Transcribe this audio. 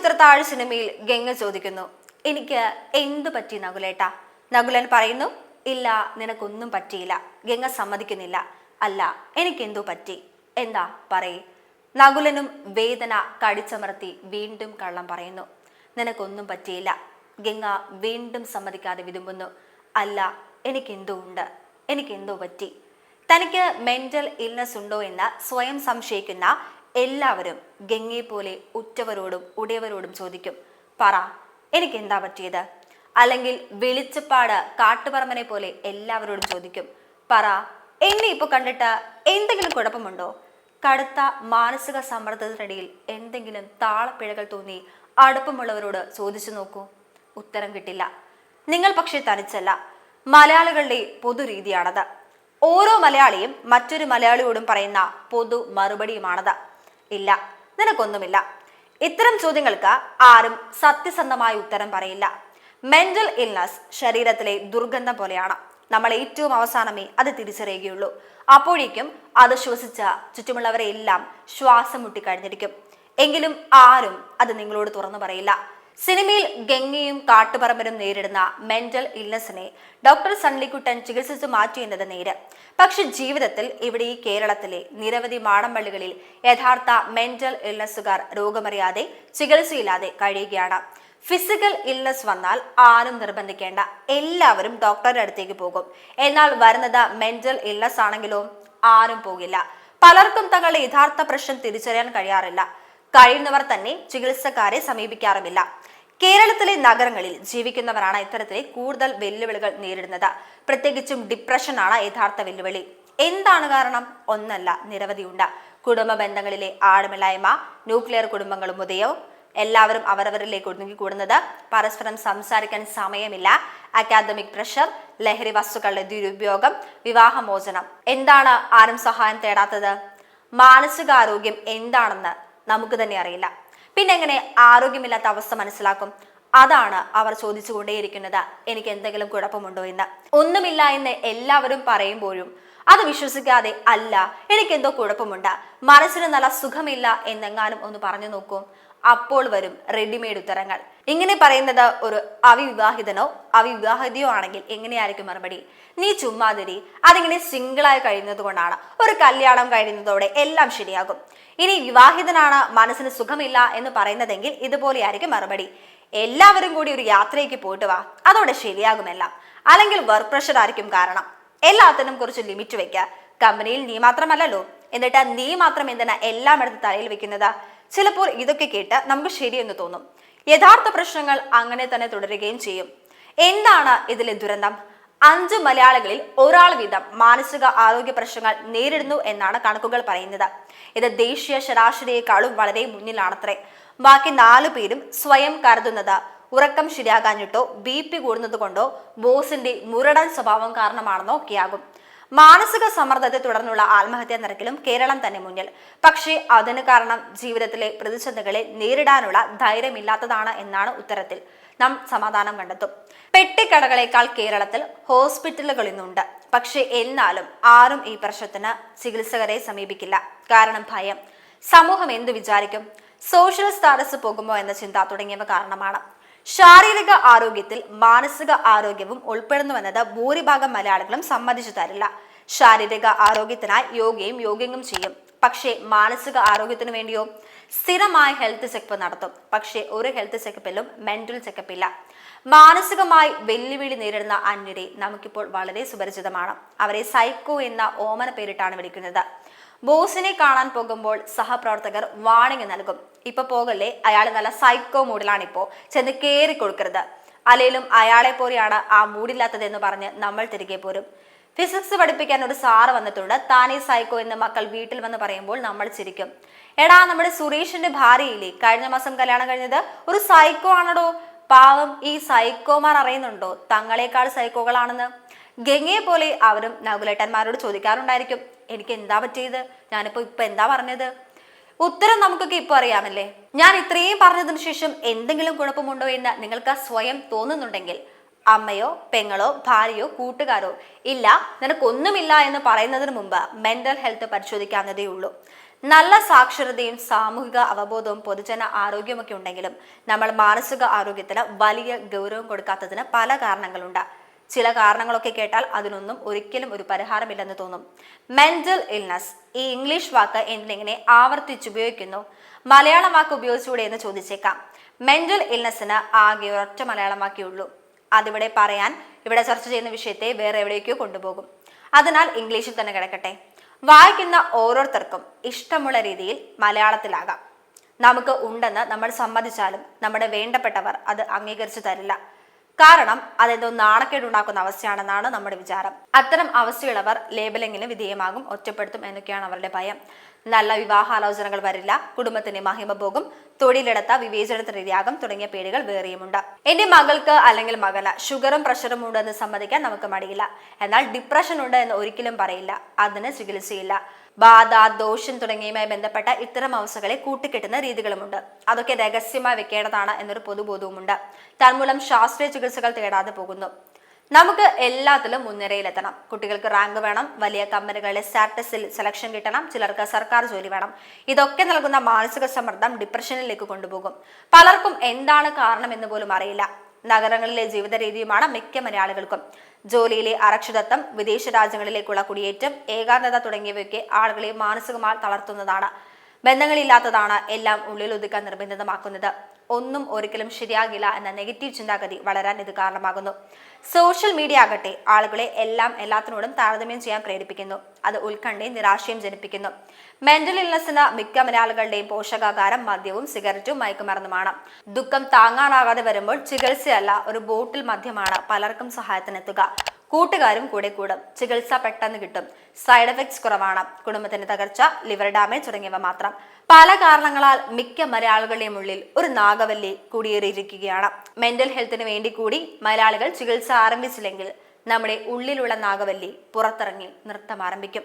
ചിത്രത്താഴ് സിനിമയിൽ ഗംഗ ചോദിക്കുന്നു എനിക്ക് എന്തു പറ്റി നകുലേട്ട? നകുലൻ പറയുന്നു ഇല്ല നിനക്കൊന്നും പറ്റിയില്ല. ഗംഗ സമ്മതിക്കുന്നില്ല. അല്ല എനിക്ക് എനിക്കെന്തോ പറ്റി. എന്താ പറയേ? നകുലനും വേദന കടിച്ചമർത്തി വീണ്ടും കള്ളം പറയുന്നു നിനക്കൊന്നും പറ്റിയില്ല. ഗംഗ വീണ്ടും സമ്മതിക്കാതെ വിതുമ്പുന്നു. അല്ല എനിക്കെന്തോ ഉണ്ട്. എനിക്കെന്തോ പറ്റി. തനിക്ക് മെന്റൽ ഇൽനസ് ഉണ്ടോ എന്ന് സ്വയം സംശയിക്കുന്ന എല്ലാവരും ഗംഗയെ പോലെ ഉറ്റവരോടും ഉടയവരോടും ചോദിക്കും പറ എനിക്ക് എന്താ പറ്റിയത്? അല്ലെങ്കിൽ വെളിച്ചപ്പാട് കാട്ടുപറമ്പനെ പോലെ എല്ലാവരോടും ചോദിക്കും പറ എന്നെ ഇപ്പൊ കണ്ടിട്ട് എന്തെങ്കിലും കുഴപ്പമുണ്ടോ? കടുത്ത മാനസിക സമ്മർദ്ദത്തിനിടയിൽ എന്തെങ്കിലും താളപ്പിഴകൾ തോന്നി അടുപ്പമുള്ളവരോട് ചോദിച്ചു നോക്കൂ. ഉത്തരം കിട്ടില്ല. നിങ്ങൾ പക്ഷേ തനിച്ചല്ല. മലയാളികളുടെ പൊതുരീതിയാണത് ഓരോ മലയാളിയും മറ്റൊരു മലയാളിയോടും പറയുന്ന പൊതു മറുപടിയുമാണത്. ഇല്ല. നിനക്കൊന്നുമില്ല. ഇത്തരം ചോദ്യങ്ങൾക്ക് ആരും സത്യസന്ധമായ ഉത്തരം പറയില്ല. മെന്റൽ ഇൽനസ് ശരീരത്തിലെ ദുർഗന്ധം പോലെയാണ്. നമ്മൾ ഏറ്റവും അവസാനമേ അത് തിരിച്ചറിയുകയുള്ളൂ. അപ്പോഴേക്കും അത് ശ്വസിച്ച ചുറ്റുമുള്ളവരെ എല്ലാം ശ്വാസം മുട്ടിക്കഴിഞ്ഞിരിക്കും എങ്കിലും ആരും അത് നിങ്ങളോട് തുറന്നു പറയില്ല. സിനിമയിൽ ഗംഗയും കാട്ടുപറമ്പനും നേരിടുന്ന മെന്റൽ ഇൽനസിനെ ഡോക്ടർ സണ്ണിക്കുട്ടൻ ചികിത്സിച്ചു മാറ്റി എന്നത് നേര്. പക്ഷെ ജീവിതത്തിൽ ഇവിടെ ഈ കേരളത്തിലെ നിരവധി മാടമ്പള്ളികളിൽ യഥാർത്ഥ മെന്റൽ ഇൽനസുകാർ രോഗമറിയാതെ ചികിത്സയില്ലാതെ കഴിയുകയാണ്. ഫിസിക്കൽ ഇൽനസ് വന്നാൽ ആരും നിർബന്ധിക്കേണ്ട. എല്ലാവരും ഡോക്ടറുടെ അടുത്തേക്ക് പോകും. എന്നാൽ വരുന്നത് മെന്റൽ ഇൽനസ് ആണെങ്കിലും ആരും പോകില്ല. പലർക്കും തങ്ങളുടെ യഥാർത്ഥ പ്രശ്നം തിരിച്ചറിയാൻ കഴിയാറില്ല. കഴിയുന്നവർ തന്നെ ചികിത്സക്കാരെ സമീപിക്കാറുമില്ല. കേരളത്തിലെ നഗരങ്ങളിൽ ജീവിക്കുന്നവരാണ് ഇത്തരത്തിലെ കൂടുതൽ വെല്ലുവിളികൾ നേരിടുന്നത്. പ്രത്യേകിച്ചും ഡിപ്രഷനാണ് യഥാർത്ഥ വെല്ലുവിളി. എന്താണ് കാരണം? ഒന്നല്ല നിരവധിയുണ്ട്. കുടുംബ ബന്ധങ്ങളിലെ ആഴമില്ലായ്മ ന്യൂക്ലിയർ കുടുംബങ്ങളും ഉദയവും. എല്ലാവരും അവരവരിലേക്ക് ഒതുങ്ങി കൂടുന്നത് പരസ്പരം സംസാരിക്കാൻ സമയമില്ല. അക്കാദമിക് പ്രഷർ ലഹരി വസ്തുക്കളുടെ ദുരുപയോഗം വിവാഹമോചനം. എന്താണ് ആരും സഹായം തേടാത്തത്? മാനസികാരോഗ്യം എന്താണെന്ന് നമുക്ക് തന്നെ അറിയില്ല. പിന്നെ എങ്ങനെ ആരോഗ്യമില്ലാത്ത അവസ്ഥ മനസ്സിലാക്കും? അതാണ് അവർ ചോദിച്ചുകൊണ്ടേയിരിക്കുന്നത്. എനിക്ക് എന്തെങ്കിലും കുഴപ്പമുണ്ടോ എന്ന്. ഒന്നുമില്ല എന്ന് എല്ലാവരും പറയുമ്പോഴും അത് വിശ്വസിക്കാതെ അല്ല എനിക്കെന്തോ കുഴപ്പമുണ്ട്. മനസ്സിന് നല്ല സുഖമില്ല എന്നെങ്ങാനും ഒന്ന് പറഞ്ഞു നോക്കൂ. അപ്പോൾ വരും റെഡിമെയ്ഡ് ഉത്തരങ്ങൾ. ഇങ്ങനെ പറയുന്നത് ഒരു അവിവാഹിതനോ അവിവാഹിതയോ ആണെങ്കിൽ എങ്ങനെയായിരിക്കും മറുപടി? നീ ചുമ്മാതിരി അതിങ്ങനെ സിംഗിളായി കഴിയുന്നത് കൊണ്ടാണ്. ഒരു കല്യാണം കഴിയുന്നതോടെ എല്ലാം ശരിയാകും. ഇനി വിവാഹിതനാണ് മനസ്സിന് സുഖമില്ല എന്ന് പറയുന്നതെങ്കിൽ ഇതുപോലെയായിരിക്കും മറുപടി. എല്ലാവരും കൂടി ഒരു യാത്രയ്ക്ക് പോയിട്ട് വാ. അതോടെ ശരിയാകുമെല്ലാം അല്ലെങ്കിൽ വർക്ക് പ്രഷർ ആയിരിക്കും കാരണം. എല്ലാത്തിനും കുറച്ച് ലിമിറ്റ് വെക്കുക കമ്പനിയിൽ നീ മാത്രമല്ലല്ലോ. എന്നിട്ട് നീ മാത്രം എന്തിനാ എല്ലാം എടുത്ത് തലയിൽ വെക്കുന്നത്? ചിലപ്പോൾ ഇതൊക്കെ കേട്ട് നമുക്ക് ശരിയെന്ന് തോന്നും. യഥാർത്ഥ പ്രശ്നങ്ങൾ അങ്ങനെ തന്നെ തുടരുകയും ചെയ്യും. എന്താണ് ഇതിലെ ദുരന്തം? അഞ്ച് മലയാളികളിൽ ഒരാൾ വീതം മാനസിക ആരോഗ്യ പ്രശ്നങ്ങൾ നേരിടുന്നു എന്നാണ് കണക്കുകൾ പറയുന്നത്. ഇത് ദേശീയ ശരാശരിയേക്കാളും വളരെ മുന്നിലാണത്രേ. ബാക്കി നാലു പേരും സ്വയം കരുതുന്നത് ഉറക്കം ശരിയാകാഞ്ഞിട്ടോ ബി പി കൂടുന്നത് കൊണ്ടോ ബോസിന്റെ മുരടൻ സ്വഭാവം കാരണമാണെന്നോ ഒക്കെയാകും മാനസിക സമ്മർദ്ദത്തെ തുടർന്നുള്ള ആത്മഹത്യാ നിരക്കിലും കേരളം തന്നെ മുന്നിൽ. പക്ഷേ അതിന് കാരണം ജീവിതത്തിലെ പ്രതിസന്ധികളെ നേരിടാനുള്ള ധൈര്യമില്ലാത്തതാണ് എന്നാണ് ഉത്തരത്തിൽ നാം സമാധാനം കണ്ടെത്തും. പെട്ടിക്കടകളേക്കാൾ കേരളത്തിൽ ഹോസ്പിറ്റലുകൾ ഇന്നുണ്ട്. പക്ഷേ എന്നാലും ആരും ഈ പ്രശ്നത്തിന് ചികിത്സകരെ സമീപിക്കില്ല. കാരണം ഭയം. സമൂഹം എന്ത് വിചാരിക്കും? സോഷ്യൽ സ്റ്റാറ്റസ് പോകുമോ എന്ന ചിന്ത തുടങ്ങിയവ കാരണമാണ്. ശാരീരിക ആരോഗ്യത്തിൽ മാനസിക ആരോഗ്യവും ഉൾപ്പെടുന്നുവെന്നത് ഭൂരിഭാഗം മലയാളികളും സമ്മതിച്ചു തരില്ല. ശാരീരിക ആരോഗ്യത്തിനായി യോഗയും യോഗയും ചെയ്യും. പക്ഷേ മാനസിക ആരോഗ്യത്തിന് വേണ്ടിയോ? സ്ഥിരമായ ഹെൽത്ത് ചെക്കപ്പ് നടത്തും. പക്ഷേ ഒരു ഹെൽത്ത് ചെക്കപ്പിലും മെന്റൽ ചെക്കപ്പ് ഇല്ല മാനസികമായി വെല്ലുവിളി നേരിടുന്ന അന്യരെ നമുക്കിപ്പോൾ വളരെ സുപരിചിതമാണ്. അവരെ സൈക്കോ എന്ന ഓമന പേരിട്ടാണ് വിളിക്കുന്നത്. ബോസിനെ കാണാൻ പോകുമ്പോൾ സഹപ്രവർത്തകർ വാണിംഗ് നൽകും. ഇപ്പൊ പോകല്ലേ അയാൾ നല്ല സൈക്കോ മൂഡിലാണിപ്പോ ചെന്ന് കേറി കൊടുക്കരുത്. അല്ലെങ്കിലും അയാളെ പോലെയാണ് ആ മൂഡില്ലാത്തതെന്ന് പറഞ്ഞ് നമ്മൾ തിരികെ പോരും. ഫിസിക്സ് പഠിപ്പിക്കാൻ ഒരു സാറ് വന്നിട്ടുണ്ട്. താനേ സൈക്കോ എന്ന് മക്കൾ വീട്ടിൽ വന്ന് പറയുമ്പോൾ നമ്മൾ ചിരിക്കും. എടാ നമ്മുടെ സുരേഷിന്റെ ഭാര്യയില്ലേ? കഴിഞ്ഞ മാസം കല്യാണം കഴിഞ്ഞത് ഒരു സൈക്കോ ആണടോ? പാവം ഈ സൈക്കോമാർ അറിയുന്നുണ്ടോ? തങ്ങളെക്കാൾ സൈക്കോകളാണെന്ന് ഗംഗയെ പോലെ അവരും നകുലേട്ടന്മാരോട് ചോദിക്കാറുണ്ടായിരിക്കും എനിക്ക് എന്താ പറ്റിയത്? ഞാനിപ്പോ ഇപ്പൊ എന്താ പറഞ്ഞത്? ഉത്തരം നമുക്കൊക്കെ ഇപ്പൊ അറിയാമല്ലേ? ഞാൻ ഇത്രയും പറഞ്ഞതിന് ശേഷം എന്തെങ്കിലും കുഴപ്പമുണ്ടോ എന്ന് നിങ്ങൾക്ക് സ്വയം തോന്നുന്നുണ്ടെങ്കിൽ അമ്മയോ പെങ്ങളോ ഭാര്യയോ കൂട്ടുകാരോ ഇല്ല നിനക്കൊന്നുമില്ല എന്ന് പറയുന്നതിന് മുമ്പ് മെന്റൽ ഹെൽത്ത് പരിശോധിക്കാവുന്നതേ ഉള്ളൂ. നല്ല സാക്ഷരതയും സാമൂഹിക അവബോധവും പൊതുജന ആരോഗ്യമൊക്കെ ഉണ്ടെങ്കിലും നമ്മൾ മാനസിക ആരോഗ്യത്തിന് വലിയ ഗൗരവം കൊടുക്കാത്തതിന് പല കാരണങ്ങളുണ്ട്. ചില കാരണങ്ങളൊക്കെ കേട്ടാൽ അതിനൊന്നും ഒരിക്കലും ഒരു പരിഹാരമില്ലെന്ന് തോന്നും. മെന്റൽ ഇൽനസ് ഈ ഇംഗ്ലീഷ് വാക്ക് എന്തിനെങ്ങനെ ആവർത്തിച്ചുപയോഗിക്കുന്നു? മലയാളം വാക്ക് ഉപയോഗിച്ചുകൂടെ എന്ന് ചോദിച്ചേക്കാം. മെന്റൽ ഇൽനസിന് ആകെ ഒരൊറ്റ മലയാളം വാക്കിയുള്ളൂ അതിവിടെ പറയാൻ ഇവിടെ ചർച്ച ചെയ്യുന്ന വിഷയത്തെ വേറെ എവിടേക്കോ കൊണ്ടുപോകും. അതിനാൽ ഇംഗ്ലീഷിൽ തന്നെ കിടക്കട്ടെ. വായിക്കുന്ന ഓരോരുത്തർക്കും ഇഷ്ടമുള്ള രീതിയിൽ മലയാളത്തിലാകാം. നമുക്ക് ഉണ്ടെന്ന് നമ്മൾ സമ്മതിച്ചാലും നമ്മുടെ വേണ്ടപ്പെട്ടവർ അത് അംഗീകരിച്ചു തരില്ല. കാരണം അതെന്തോ നാണക്കേടുണ്ടാക്കുന്ന അവസ്ഥയാണെന്നാണ് നമ്മുടെ വിചാരം. അത്തരം അവസ്ഥയുള്ളവർ ലേബലിങ്ങിന് വിധേയമാകും ഒറ്റപ്പെടുത്തും എന്നൊക്കെയാണ് അവരുടെ ഭയം. നല്ല വിവാഹാലോചനകൾ വരില്ല കുടുംബത്തിന്റെ മഹിമ പോകും തൊഴിലെടുത്ത ഇരയാകും തുടങ്ങിയ പേടികൾ വേറെയുമുണ്ട്. എന്റെ മകൾക്ക് അല്ലെങ്കിൽ മകന് ഷുഗറും പ്രഷറും ഉണ്ടെന്ന് സമ്മതിക്കാൻ നമുക്ക് മടിയില്ല. എന്നാൽ ഡിപ്രഷൻ ഉണ്ട് എന്ന് ഒരിക്കലും പറയില്ല. അതിന് ചികിത്സയില്ല. ബാധ ദോഷം തുടങ്ങിയവയുമായി ബന്ധപ്പെട്ട ഇത്തരം അവസ്ഥകളെ കൂട്ടിക്കെട്ടുന്ന രീതികളുമുണ്ട്. അതൊക്കെ രഹസ്യമായി വെക്കേണ്ടതാണ് എന്നൊരു പൊതുബോധവുമുണ്ട്. തന്മൂലം ശാസ്ത്രീയ ചികിത്സകൾ തേടാതെ പോകുന്നു. നമുക്ക് എല്ലാത്തിലും മുൻനിരയിലെത്തണം. കുട്ടികൾക്ക് റാങ്ക് വേണം വലിയ കമ്പനികളിലെ സ്റ്റാറ്റസിൽ സെലക്ഷൻ കിട്ടണം ചിലർക്ക് സർക്കാർ ജോലി വേണം. ഇതൊക്കെ നൽകുന്ന മാനസിക സമ്മർദ്ദം ഡിപ്രഷനിലേക്ക് കൊണ്ടുപോകും. പലർക്കും എന്താണ് കാരണം എന്ന് പോലും അറിയില്ല. നഗരങ്ങളിലെ ജീവിത രീതിയുമാണ് മിക്ക മലയാളികൾക്കും. ജോലിയിലെ അരക്ഷിതത്വം വിദേശ രാജ്യങ്ങളിലേക്കുള്ള കുടിയേറ്റം ഏകാന്തത തുടങ്ങിയവയൊക്കെ ആളുകളെ മാനസികമായി തളർത്തുന്നതാണ്. ബന്ധങ്ങളില്ലാത്തതാണ് എല്ലാം ഉള്ളിൽ ഒതുക്കാൻ നിർബന്ധിതമാക്കുന്നത്. ഒന്നും ഒരിക്കലും ശരിയാകില്ല എന്ന നെഗറ്റീവ് ചിന്താഗതി വളരാൻ ഇത് കാരണമാകുന്നു. സോഷ്യൽ മീഡിയ ആകട്ടെ ആളുകളെ എല്ലാം എല്ലാത്തിനോടും താരതമ്യം ചെയ്യാൻ പ്രേരിപ്പിക്കുന്നു. അത് ഉത്കണ്ഠയും നിരാശയും ജനിപ്പിക്കുന്നു. മെന്റൽ ഇൽനസിന് മിക്ക മലയാളികളുടെയും പോഷകാഹാരം മദ്യവും സിഗരറ്റും മയക്കുമരുന്നുമാണ്. ദുഃഖം താങ്ങാനാകാതെ വരുമ്പോൾ ചികിത്സയല്ല ഒരു ബോട്ടിൽ മദ്യമാണ് പലർക്കും സഹായത്തിനെത്തുക. കൂട്ടുകാരും കൂടെ കൂടും. ചികിത്സ പെട്ടെന്ന് കിട്ടും. സൈഡ് എഫക്ട്സ് കുറവാണ്. കുടുംബത്തിന്റെ തകർച്ച ലിവർ ഡാമേജ് തുടങ്ങിയവ മാത്രം. പല കാരണങ്ങളാൽ മിക്ക മലയാളികളുടെയും ഉള്ളിൽ ഒരു നാഗവല്ലി കുടിയേറിയിരിക്കുകയാണ്. മെന്റൽ ഹെൽത്തിന് വേണ്ടി കൂടി മലയാളികൾ ചികിത്സ ആരംഭിച്ചില്ലെങ്കിൽ നമ്മുടെ ഉള്ളിലുള്ള നാഗവല്ലി പുറത്തിറങ്ങി നൃത്തം ആരംഭിക്കും.